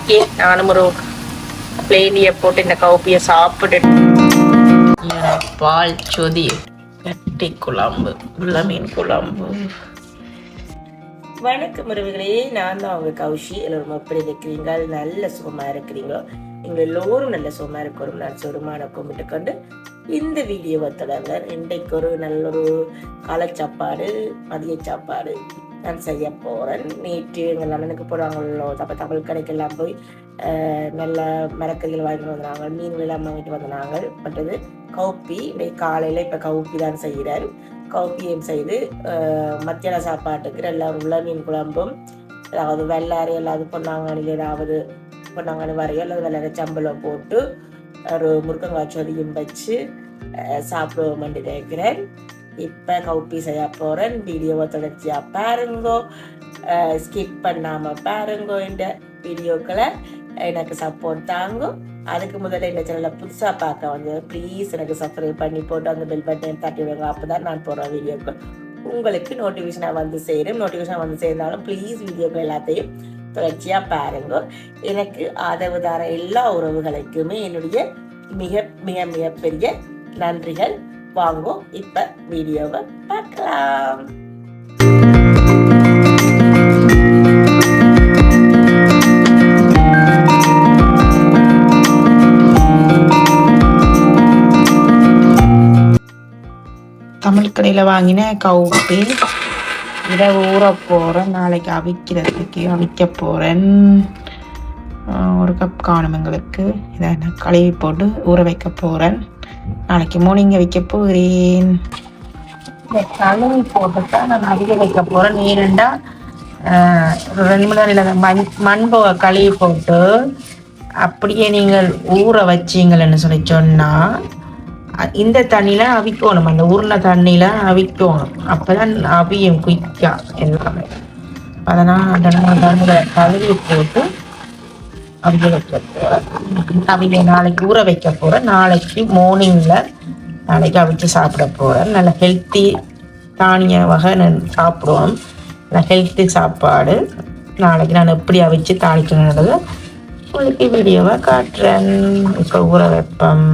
Okay. நானும் ஒரு பிளேனியை போட்டு இந்த கவுப்பியை சாப்பிட்டு பால் சொதி. கட்டி குழம்பு உள்ள மீன் குழம்பு. வணக்கம் உறவுகளே. நான் தான் அவங்க கௌஷி. எல்லோரும் எப்படி இருக்கிறீங்க? நல்ல சுகமா இருக்கிறீங்களோ? நீங்கள் எல்லோரும் நல்ல சுகமா இருக்கிறோம் நான் சுருமான கும்பிட்டு கொண்டு இந்த வீடியோவை தொடங்க இன்றைக்கு ஒரு நல்ல ஒரு காலை சாப்பாடு மதிய சாப்பாடு நான் செய்ய போகிறேன் நேற்று எங்கள் அண்ணனுக்கு போகிறாங்களோ தப்ப தமிழ் கடைக்கெல்லாம் போய் நல்ல மரக்கறிகள் வாங்கிட்டு வந்தாங்க. மீன்கள் எல்லாம் வாங்கிட்டு வந்தாங்க மற்றது கவுப்பி. இன்றைக்கு காலையில் இப்போ கவுப்பி தான் செய்கிறார் கவுப்பியும் செய்து மத்தியான சாப்பாட்டுக்கு நல்ல உள்ள மீன் குழம்பும் அதாவது வெள்ளாறு அல்லாது பொன்னாங்கனில் ஏதாவது பொன்னாங்கனி வரையோ அல்லது வெள்ளாறு சம்பளம் போட்டு ஒரு முருக்கங்காய் சொதியும் வச்சு சாப்பிடுவோம் என்று நினைக்கிறேன். இப்போ கவுப்பி செய்ய போகிறேன் வீடியோவை தொடர்ச்சியாக பாருங்கோ. ஸ்கிப் பண்ணாமல் பாருங்கோ. இந்த வீடியோக்களை எனக்கு சப்போர்ட் தாங்கும் அதுக்கு முதல்ல இந்த சேனலை புதுசாக பார்க்க வந்து ப்ளீஸ் எனக்கு சப்ஸ்கிரைப் பண்ணி போட்டு அந்த பெல் பட்டன் தட்டி விடுங்க அப்போ தான் நான் போகிற வீடியோக்கள் உங்களுக்கு நோட்டிஃபிகேஷனாக வந்து சேரும். நோட்டிஃபிகேஷன் வந்து சேர்ந்தாலும் ப்ளீஸ் வீடியோக்கள் எல்லாத்தையும் தொடர்ச்சியாக பாருங்க. எனக்கு ஆதரவு தர எல்லா உறவுகளுக்குமே என்னுடைய மிக மிக மிகப்பெரிய நன்றிகள். வாங்கோ இப்ப வீடியோவை பார்க்கலாம். தமிழ் கடையில் வாங்கின கவுப்பு இதை ஊற போகிறேன் நாளைக்கு அவிக்கிறதுக்கு அவிக்க போகிறேன் ஒரு கப் காணும் எங்களுக்கு. இதை நான் கழுவி போட்டு ஊற வைக்க போகிறேன் நாளைக்கு மார்னிங் வைக்க போகிறேன். இந்த கழுவி போட்டு தான் நான் அவிக்க வைக்க போகிறேன் ஏனெண்டா ரெண்டு மணி நேரம் இல்லை மண் மண்போ கழுவி போட்டு அப்படியே நீங்கள் ஊற வச்சிங்கள்னு சொல்லி சொன்னால் இந்த தண்ணியில அவிக்கணும். அந்த உருளை தண்ணியில அவிக்கணும். அப்பதான் அவியும் குயிக்கா எல்லாமே. அதனால் அந்த தண்ணியில கழுவி போட்டு அவிய வைக்க போகிறேன் அவிய நாளைக்கு ஊற வைக்க போகிறேன் நாளைக்கு மார்னிங்கில் நாளைக்கு அவிச்சு சாப்பிட போகிறேன் நல்ல ஹெல்த்தி தானிய வகை நான் சாப்பிடுவோம். நல்ல ஹெல்த்தி சாப்பாடு. நாளைக்கு நான் எப்படி அவிச்சு தாளிக்கணுன்றத உங்களுக்கு வீடியோவை காட்டுறேன். இப்போ ஊற வைப்பேன்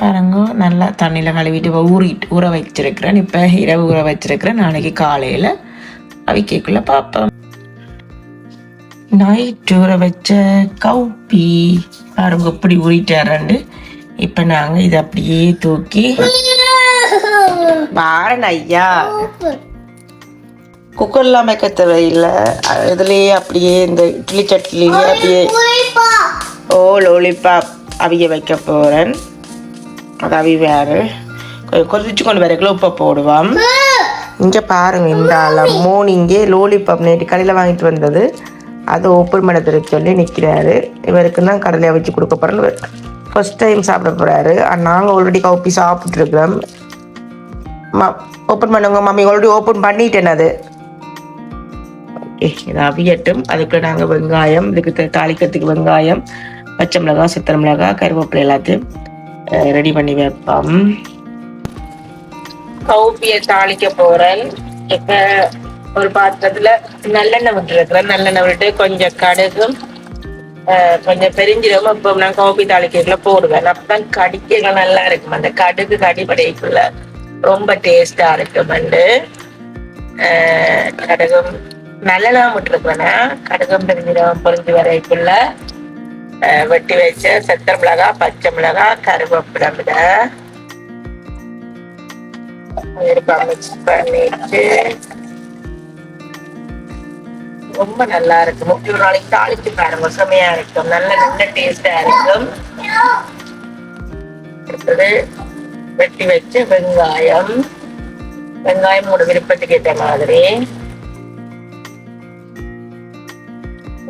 பாருங்க நல்லா தண்ணியில் கழுவிட்டு ஊறிட்டு ஊற வச்சிருக்கிறேன். இப்போ இரவு ஊற வச்சிருக்கிறேன். நாளைக்கு காலையில் அவிக்கைக்குள்ளே பார்ப்போம். நைட் ஊற வச்ச கவுப்பி. பாருங்க இப்படி ஊறிட்டாரண்டு இப்போ நாங்கள் இதை அப்படியே தூக்கி பாருங்க ஐயா. குக்கர்லாம் வைக்க தேவையில்லை இதுலேயே அப்படியே இந்த இட்லி சட்லிலேயே அப்படியே ஓ லோலிபாப் அவிய வைக்க போகிறேன் அது அவி வேறு கொதிச்சு கொண்டு வரக்குள்ள உப்பை போடுவோம். இங்கே பாருங்க இந்த ஆள மோர்னிங்கே லோலிபாப் நேற்று கடையில் வாங்கிட்டு வந்தது. அதை ஓப்பன் பண்ண சொல்லி நிற்கிறாரு இவருக்கு தான் கடலையை வச்சு கொடுக்க போகிறேன் ஃபஸ்ட் டைம் சாப்பிட போகிறாரு நாங்கள் ஆல்ரெடி கவுப்பி சாப்பிட்ருக்குறோம் ஓப்பன் பண்ணுங்க மம்மி ஆல்ரெடி ஓப்பன் பண்ணிட்டேன் அது. இது அவியட்டும். அதுக்கு நாங்கள் வெங்காயம் இதுக்கு தாளிக்கிறதுக்கு வெங்காயம் பச்சை மிளகாய் சித்திரை மிளகாய் கருவேப்பிலை எல்லாத்தையும் ரெடி பண்ணி வைப்போம். கவுப்பியை தாளிக்க போகிறேன் இப்போ ஒரு பாத்திரத்துல நல்லெண்ணெய் விட்டுருக்குறேன் நல்லெண்ணெய் விட்டு கொஞ்சம் கடுகும் கொஞ்சம் பெரிஞ்சிடும் இப்போ நான் கவுப்பி தாளிக்கல போடுவேன். அப்பதான் கடிக்க நல்லா இருக்கும். அந்த கடுகு கடிப்படைக்குள்ள ரொம்ப டேஸ்டா இருக்குமெண்டு அஹ், கடுகும் நல்லெண்ணெய் விட்டுருக்கேன்னா கடுகும் பெரிஞ்சிடும் பொறிஞ்சு வரைக்குள்ள அஹ், வெட்டி வச்ச செத்த மிளகாய் பச்சை மிளகாய் கருவேப்பிலை விட பண்ணிட்டு ரொம்ப நல்லா இருக்கும் முக்கிய ஒரு நாளைக்கு தாளிச்சு பாருங்க. செமையா இருக்கும். நல்ல நல்ல டேஸ்டா இருக்கும். அடுத்தது வெட்டி வச்ச வெங்காயம். வெங்காயம் ஒரு விருப்பத்துக்கு ஏற்ற மாதிரி.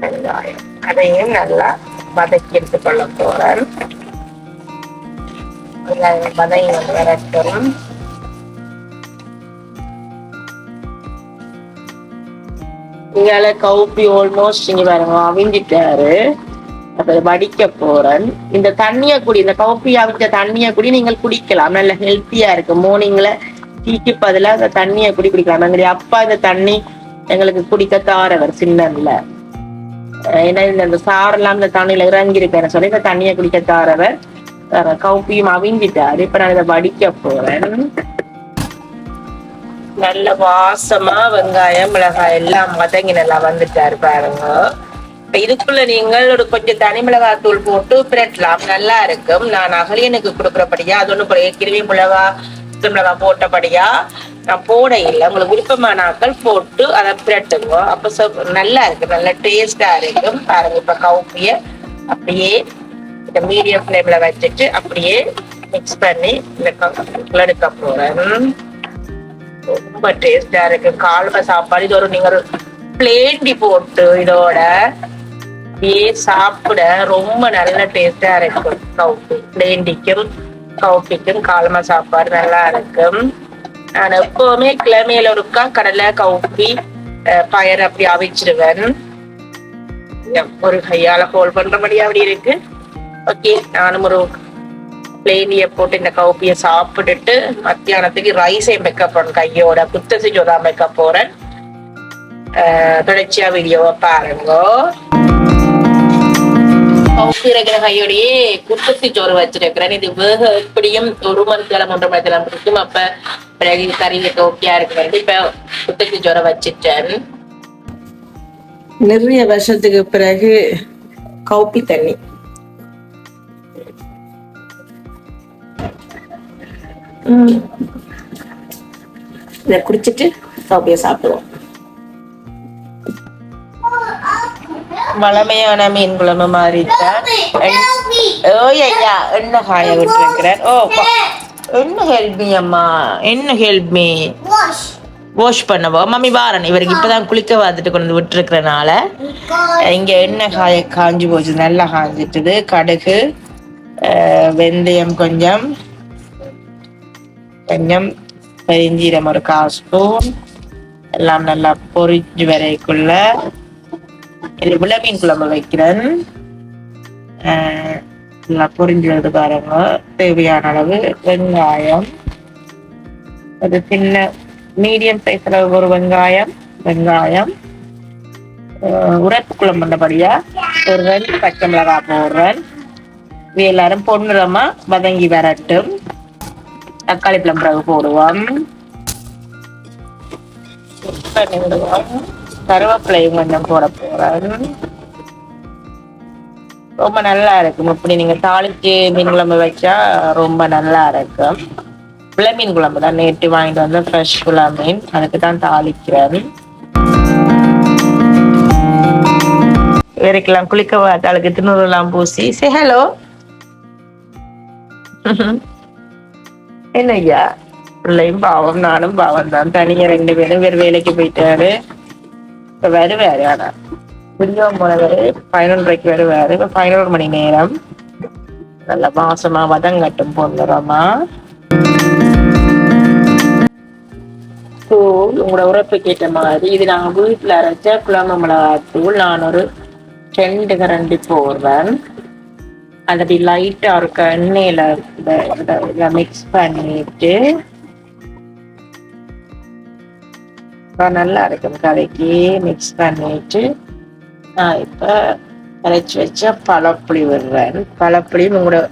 வெங்காயம். அதையும் நல்லா வதக்கி எடுத்துக்கொள்ள போறேன். வெங்காயம் வதங்கி வரட்டும் இங்கால கவுப்பி ஆல்மோஸ்ட் இங்க பாருங்க அவிஞ்சிட்டாரு அப்ப வடிக்க போறேன். இந்த தண்ணிய குடி இந்த கவுப்பி அவிஞ்ச தண்ணிய குடி நீங்கள் குடிக்கலாம். நல்ல ஹெல்த்தியா இருக்கு. மார்னிங்ல டீக்கு பதிலா அந்த தண்ணிய குடி குடிக்கலாம். எங்களுடைய அப்பா இந்த தண்ணி எங்களுக்கு குடிக்க தாரவர் சின்னம்ல. ஏன்னா இந்த இந்த சாரெல்லாம் இந்த தண்ணியில இறங்கி இருக்கேன்னு சொல்லி இந்த தண்ணியை குடிக்க தாரவர். கவுப்பியும் அவிஞ்சிட்டாரு இப்ப நான் இதை வடிக்க போறேன். நல்ல வாசமா வெங்காயம் மிளகாய் எல்லாம் மதங்கி நல்லா வந்துட்டாரு பாருங்க. இப்ப இதுக்குள்ள நீங்கள் ஒரு கொஞ்சம் தனி மிளகாய் தூள் போட்டு பிரட்டலாம். நல்லா இருக்கும். நான் அகலியனுக்கு கொடுக்குறபடியா அது ஒண்ணு ஏற்கனவே மிளகா மிளகா போட்டபடியா நான் போட இல்லை. உங்களுக்கு விருப்பமான ஆட்கள் போட்டு அதை பிரட்டுங்க. அப்ப நல்லா இருக்கு நல்ல டேஸ்டா இருக்கும். பாருங்க இப்ப கவுப்பிய அப்படியே இந்த மீடியம் ஃப்ளேம்ல வச்சுட்டு அப்படியே மிக்ஸ் பண்ணி இந்த எடுக்க போறேன். ரொம்ப டேஸ்டா இருக்கு. கால்வ சாப்பாடு இது ஒரு நீங்க ஒரு பிளேண்டி போட்டு இதோட அப்படியே சாப்பிட ரொம்ப நல்ல டேஸ்டா இருக்கும் கவுப்பி பிளேண்டிக்கும் கவுப்பிக்கும் கால்ம சாப்பாடு நல்லா இருக்கும் நான் எப்பவுமே கிழமையில ஒருக்கா கடலை கவுப்பி அஹ், அப்படி அவிச்சிடுவேன் ஒரு கையால ஹோல் பண்றபடியா அப்படி இருக்கு. ஓகே நானும் ஒரு பிளேனிய போட்டு இந்த கவுப்பிய சாப்பிட்டுட்டு மத்தியானத்துக்கு ரைஸை மேக்கப் பண்ண கையோட குத்தசி ஜோதா மேக்கப் போறேன். தொடர்ச்சியா வீடியோவை பாருங்க. இருக்கிற கையோடையே குத்தசி சோறு வச்சிருக்கிறேன். இது வேக எப்படியும் ஒரு மணி நேரம் ஒன்றரை மணி நேரம் பிடிக்கும் அப்ப பிறகு கறி ஓகேயா இருக்கு இப்ப குத்தசி சோறை வச்சிட்டேன். நிறைய வருஷத்துக்கு பிறகு கவுப்பி தண்ணி. இதை குடிச்சிட்டு அப்படியே சாப்பிடுவோம். வளமையான மீன் குழம்பு மாறிட்டேன் ஓய் ஐயா என்ன காய விட்டுருக்கிறேன் ஓ. என்ன ஹெல்ப் மீ அம்மா? என்ன ஹெல்ப் மீ வாஷ் பண்ணவோ? மம்மி வாரன் இவருக்கு இப்பதான் குளிக்க வந்துட்டு கொண்டு வந்து விட்டுருக்கிறனால. இங்க எண்ணெய் காய காஞ்சு போச்சு? நல்லா காஞ்சிட்டுது. கடுகு வெந்தயம் கொஞ்சம். கொஞ்சம் பெருஞ்சீரம் ஒரு கால் ஸ்பூன் எல்லாம் நல்லா பொரிஞ்சு வரைக்குள்ள இது விளமீன் குழம்பு வைக்கிறேன் ஆஹ் நல்லா பொறிஞ்சது பாருங்க தேவையான அளவு வெங்காயம் ஒரு சின்ன மீடியம் சைஸ்ல ஒரு வெங்காயம் வெங்காயம் ஆஹ் உரப்பு குழம்பு பண்ணபடியா ஒரு ரெண்டு பச்சை மிளகாய் போடுறேன் எல்லாரும் பொன்னிறமா வதங்கி வரட்டும் தக்காளி பழம் பிறகு போடுவோம். பண்ணி விடுவோம் கருவேப்பிலையும் கொஞ்சம் போட போறேன் ரொம்ப நல்லா இருக்கும் இப்படி நீங்க தாளிச்சு மீன் குழம்பு வச்சா ரொம்ப நல்லா இருக்கும் புல மீன் குழம்பு தான். நேற்று வாங்கிட்டு வந்த ஃப்ரெஷ் புல மீன். அதுக்கு தான் தாளிக்கிறேன். இவருக்கெல்லாம் குளிக்க வாத்தாளுக்கு திருநூறுலாம் பூசி. சே ஹலோ என்ன ஐயா? பிள்ளையும் பாவம் நானும் பாவம் தான். தனியா ரெண்டு பேரும் வேறு வேலைக்கு போயிட்டாரு. இப்ப வருவாரு ஆனா. புரியாம போனவரு பதினொன்றரைக்கு வருவாரு. இப்ப பதினோரு மணி நேரம். நல்ல மாசமா வதங்கட்டும் பொண்ணுறமா தூள் உங்களோட உறப்பு கேட்ட மாதிரி இது நாங்க வீட்டுல அரைச்ச குழம்பு மிளகாத்தூள். நான் ஒரு ரெண்டு கரண்டி போடுறேன். அது அப்படி லைட்டா இருக்க எண்ணெயில மிக்ஸ் பண்ணிட்டு நல்லா இருக்கும் கலக்கி மிக்ஸ் பண்ணிட்டு நான் இப்போ அரைச்சி வச்ச பழப்புளி விடுறேன். பழப்புளி உங்களோட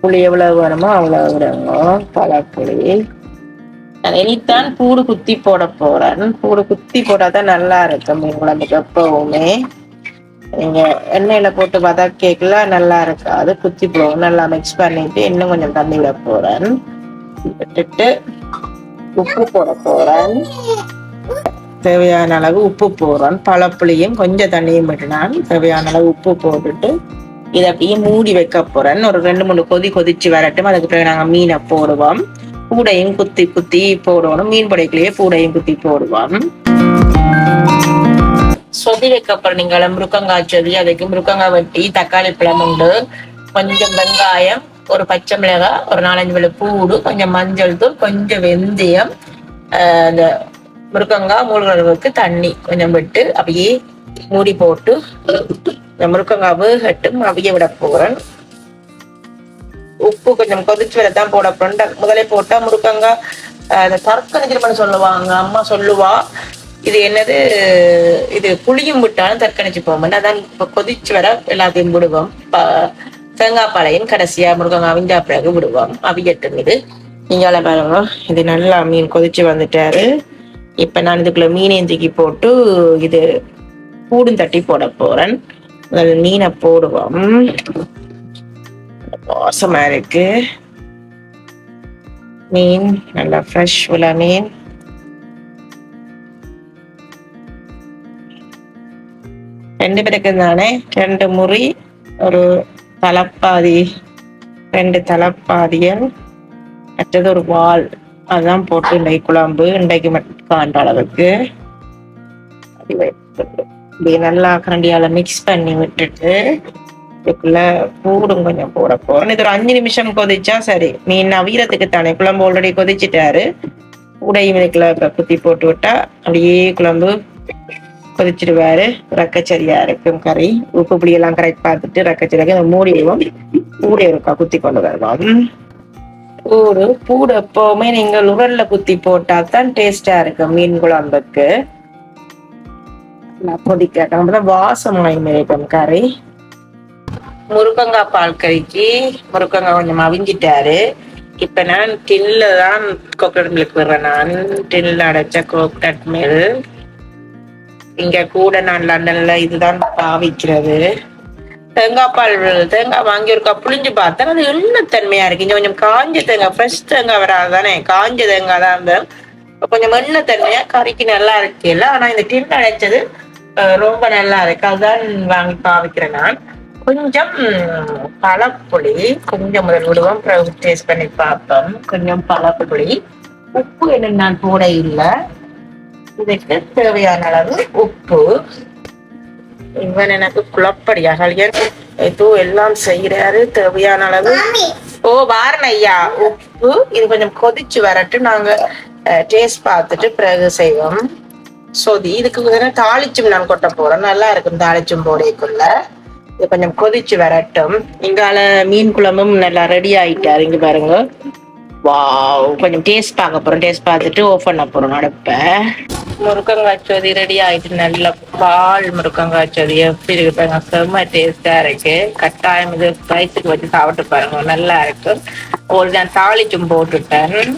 புளி எவ்வளவு வேணுமோ அவ்வளவு விடுங்க பழப்புளி. இனித்தான் பூடு குத்தி போட போறேன். பூடு குத்தி போட்டாதான் நல்லா இருக்கும். மீன் குழம்புக்கு எப்பவுமே. நீங்க எண்ணெயில போட்டு வதக்கேக்கல நல்லா இருக்காது. குத்தி போகும் நல்லா மிக்ஸ் பண்ணிட்டு இன்னும் கொஞ்சம் தண்ணி விட போறேன். விட்டுட்டு உப்பு போட போறேன். தேவையான அளவு உப்பு போடுறேன். பழப்புளியும் கொஞ்சம் தண்ணியும் விட்டுனான். தேவையான அளவு உப்பு போட்டுட்டு இதை அப்படியே மூடி வைக்க போறேன். ஒரு ரெண்டு மூணு கொதி கொதிச்சு வரட்டும். அதுக்கு பிறகு நாங்க மீனை போடுவோம். பூடையும் குத்தி குத்தி போடணும். மீன் படைக்குள்ளேயே பூடையும் குத்தி போடுவோம். சொதி அப்புறம் நீங்கள் முருக்கங்காய் சொல்லி அதுக்கு முருக்கங்காய் வெட்டி தக்காளி பழம் உண்டு கொஞ்சம் வெங்காயம் ஒரு பச்சை மிளகாய் ஒரு நாலஞ்சு மிளகு பூடு கொஞ்சம் மஞ்சள் தூள் கொஞ்சம் வெந்தயம் ஆஹ் அந்த முருக்கங்காய் மூழ்கிறவுக்கு தண்ணி கொஞ்சம் விட்டு அப்படியே மூடி போட்டு இந்த முருக்கங்காய் வேகட்டும் அவிய விட போறேன் உப்பு கொஞ்சம் கொதிச்சு வரதான் போட போறேன் முதலே போட்டா முருக்கங்காய் ஆஹ் அந்த தற்கணிக்கிறமனு சொல்லுவாங்க அம்மா சொல்லுவா இது என்னது இது புளியும் விட்டாலும் தற்கணிச்சு போகும். அதான் இப்போ கொதிச்சு வர எல்லாத்தையும் விடுவோம். ப- தேங்காய் பாளையம் கடைசியா முருகன் அவிஞ்சா பிறகு விடுவோம். அவியட்டும் இது. நீங்கள பாருங்க. இது நல்லா மீன் கொதிச்சு வந்துட்டாரு. இப்ப நான் இதுக்குள்ள மீனையும் தூக்கி போட்டு இது கூடும் தட்டி போட போறேன். முதல்ல மீனை போடுவோம். மோசமா இருக்கு. மீன் நல்லா ஃப்ரெஷ் உள்ள மீன். ரெண்டு பேருக்கு தானே? ரெண்டு முறி ஒரு தலப்பாதி ரெண்டு தலப்பாதியல் மற்றது ஒரு வால். அதான் போட்டு இன்றைக்கு குழம்பு. இன்றைக்கு மட்டும் காண்ற அளவுக்கு இப்படி நல்லா கரண்டியால மிக்ஸ் பண்ணி விட்டுட்டு இதுக்குள்ள பூடும் கொஞ்சம் போட போறோம் இது ஒரு அஞ்சு நிமிஷம் கொதிச்சா சரி. மீன் நவீரத்துக்கு தானே. குழம்பு ஆல்ரெடி கொதிச்சிட்டாரு. உடையும் இதுக்குள்ள குத்தி போட்டு விட்டா அப்படியே குழம்பு கொதிச்சிடுவாரு ரக்கச்சரியா இருக்கும் கறி. உப்பு புளி எல்லாம் கரெக்ட் பார்த்துட்டு ரக்கச்சரியாக மூடியவும் பூடை இருக்கா குத்தி கொண்டு வருவோம் பூடு பூடு எப்பவுமே நீங்கள் உரல்ல குத்தி போட்டா தான் டேஸ்டா இருக்கும் மீன் குழம்புக்கு. கொதிக்கட்டும் அப்பதான் வாசமாய் இருக்கும் கறி. முருங்கங்காய் பால் கறிக்கு முருங்கங்காய் கொஞ்சம் அவிஞ்சிட்டாரு. இப்ப நான் டின்ல தான் கோகனட் மில்க் விடுறேன். நான் டின்ல அடைச்ச கோகனட் மில்க் இங்க கூட நான் லண்டன்ல இதுதான் பாவிக்கிறது. தேங்காய் பால் தேங்காய் வாங்கி ஒரு புளிஞ்சு பார்த்தேன். அது எண்ணத்தன்மையா இருக்கு. இங்க கொஞ்சம் காஞ்ச தேங்காய் ஃப்ரெஷ் தேங்காய் வராது தானே காஞ்ச தேங்காய் தான் இருந்தேன் கொஞ்சம் கொஞ்சம் எண்ணத்தன்மையா கறிக்கு நல்லா இருக்குல்ல ஆனா இந்த டின் அடைச்சது ரொம்ப நல்லா இருக்கு. அதுதான் வாங்கி பாவிக்கிறேன் நான். கொஞ்சம் பழப்புளி கொஞ்சம் முதல் விடுவோம். டேஸ்ட் பண்ணி பார்ப்போம். கொஞ்சம் பழப்புளி உப்பு என்ன நான் போட இல்லை. இதுக்கு தேவையான அளவு உப்பு. இவன் எனக்கு குழப்படியா கல்யாண் ஏதோ எல்லாம் செய்யறாரு தேவையான அளவு ஓ வாரண ஐயா. உப்பு இது கொஞ்சம் கொதிச்சு வரட்டு. நாங்க டேஸ்ட் பார்த்துட்டு பிறகு செய்வோம். சொதி இதுக்கு கொஞ்சம் தாளிச்சும் நான் கொட்ட போறேன். நல்லா இருக்கும் தாளிச்சும் போடைக்குள்ள. இது கொஞ்சம் கொதிச்சு வரட்டும். இங்கால மீன் குழம்பும் நல்லா ரெடி ஆயிட்டாரு. இங்க பாருங்க. வாவ் கொஞ்சம் டேஸ்ட் பார்க்க போறோம். டேஸ்ட் பார்த்துட்டு ஓஃப் பண்ண போறோம். அடுப்ப. முருக்கங்காய் சொதி ரெடி ஆயிட்டு நல்ல பால் முருக்கங்காய் சொதி எப்படி இருக்கு பாருங்க. செம்ம டேஸ்டா இருக்கு. கட்டாயம் இது ரைஸுக்கு வச்சு சாப்பிட்டு பாருங்க. நல்லா இருக்கு. ஒரு நான் தாளிச்சும் போட்டுட்டேன்.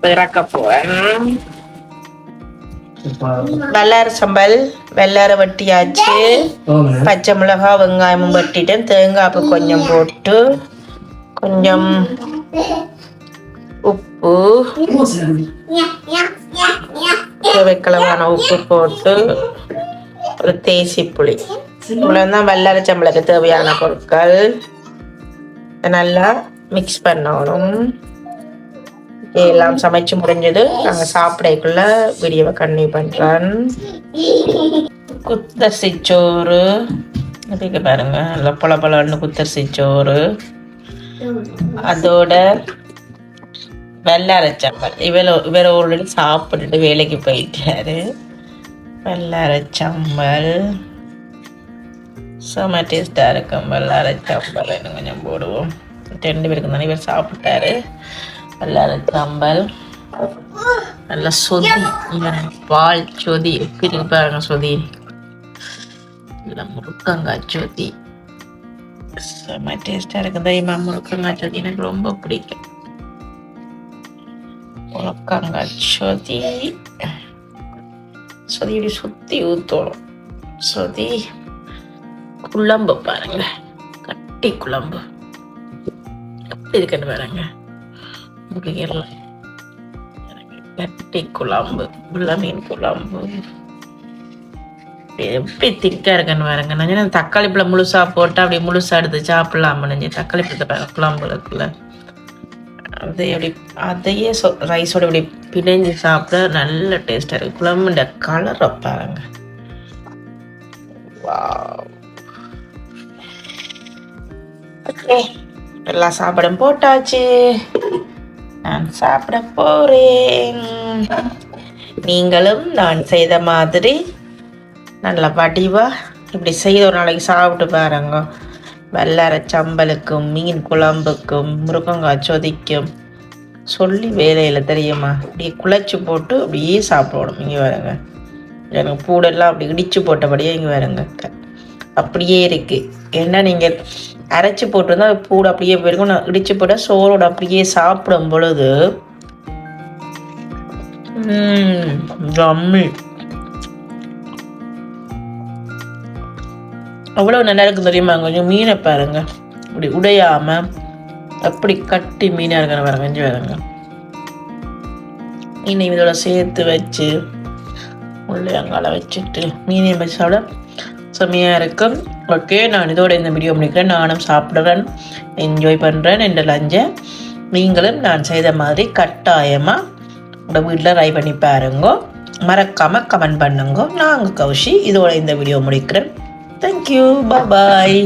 இறக்க போறேன். வெள்ளார சம்பல். வெள்ளார வட்டியாச்சு. பச்சை மிளகாய் வெங்காயமும் வட்டிட்டேன். தேங்காய்ப்பு கொஞ்சம் போட்டு கொஞ்சம் உப்பு. தேவைக்களவான உப்பு போட்டு ஒரு தேசி புளி. இவ்வளவுதான் வெள்ளரை தேவையான பொருட்கள். நல்லா மிக்ஸ் பண்ணணும். எல்லாம் சமைச்சு முடிஞ்சது. நாங்கள் சாப்பிடக்குள்ள வீடியோவை கன்டினியூ பண்ணுறேன் குத்தரிசி சோறு. இதுக்கு பாருங்க நல்லா பொல பொலன்னு குத்தரிசி சோறு. அதோட வெள்ளார சம்பல் இவர் இவர் ஆல்ரெடி சாப்பிட்டுட்டு வேலைக்கு போயிட்டாரு. வெள்ளார சம்பல் செம டேஸ்ட்டாக இருக்கும் வெள்ளார சம்பல் கொஞ்சம் போடுவோம். ரெண்டு பேருக்கு தானே இவர் சாப்பிட்டாரு. வெள்ளார சம்பல் நல்லா சொதி. பால் சொதி. எப்படி இருப்பாங்க சொதி? இல்லை முருக்கங்காய் சொதி. செம்ம டேஸ்டா இருக்கு தெரியுமா? முருக்கங்காய் சொதி எனக்கு ரொம்ப பிடிக்கும். முருக்கங்காய் சொதி. சொதி இப்படி சுத்தி ஊத்தணும். சொதி. குழம்பு பாருங்க. கட்டி குழம்பு. எப்படி இருக்குன்னு பாருங்க. முடியல கட்டி குழம்பு. உள்ள மீன் குழம்பு. எப்படி திக்காக இருக்குன்னு பாருங்க. நான் சொன்னேன் தக்காளி பழம் முழுசா போட்டு அப்படியே முழுசாக எடுத்து சாப்பிடலாம் நினைஞ்சு தக்காளி பழத்தை பாருங்க குழம்புக்குள்ள அது அதையே சொ- ரைஸோட இப்படி பிணைஞ்சு சாப்பிட நல்ல டேஸ்டா இருக்குது குழம்புட கலரை பாருங்க. Wow. எல்லா சாப்பாடும் போட்டாச்சு. நான் சாப்பிட போறேன். நீங்களும் நான் செய்த மாதிரி நல்ல வடிவாக இப்படி செய்த ஒரு நாளைக்கு சாப்பிட்டு பாருங்க வெள்ளரை சம்பலுக்கும் மீன் குழம்புக்கும் முருங்கங்காய் சொதிக்கும் சொல்லி வேலையில் தெரியுமா அப்படியே குழச்சி போட்டு அப்படியே சாப்பிடணும் இங்கே வருங்க எனக்கு பூடெல்லாம் அப்படி இடித்து போட்டபடியே இங்கே வருங்க அப்படியே இருக்குது ஏன்னா நீங்கள் அரைச்சி போட்டிருந்தா பூடு அப்படியே போயிருக்கும் நான் இடித்து போட்டால் சோறோட அப்படியே சாப்பிடும் பொழுது ம், ஜம்மி அவ்வளோ நல்லா இருக்கும் தெரியுமா? கொஞ்சம் மீனை பாருங்க. இப்படி உடையாம அப்படி கட்டி மீனாக இருக்கிற பாருங்க கொஞ்சம் பாருங்க. மீனை இதோட சேர்த்து வச்சு உள்ளங்கால வச்சுட்டு மீனையும் வச்சு சாப்பிட செம்மையாக இருக்கும் ஓகே நான் இதோட இந்த வீடியோ முடிக்கிறேன். நானும் சாப்பிட்றேன் என்ஜாய் பண்ணுறேன் என்ற லஞ்சை. நீங்களும் நான் செய்த மாதிரி கட்டாயமாக உங்கள் வீட்டில் ட்ரை பண்ணி பாருங்க. மறக்காமல் கமெண்ட் பண்ணுங்க. நாங்கள் கௌஷி இதோட இந்த வீடியோ முடிக்கிறேன். Thank you bye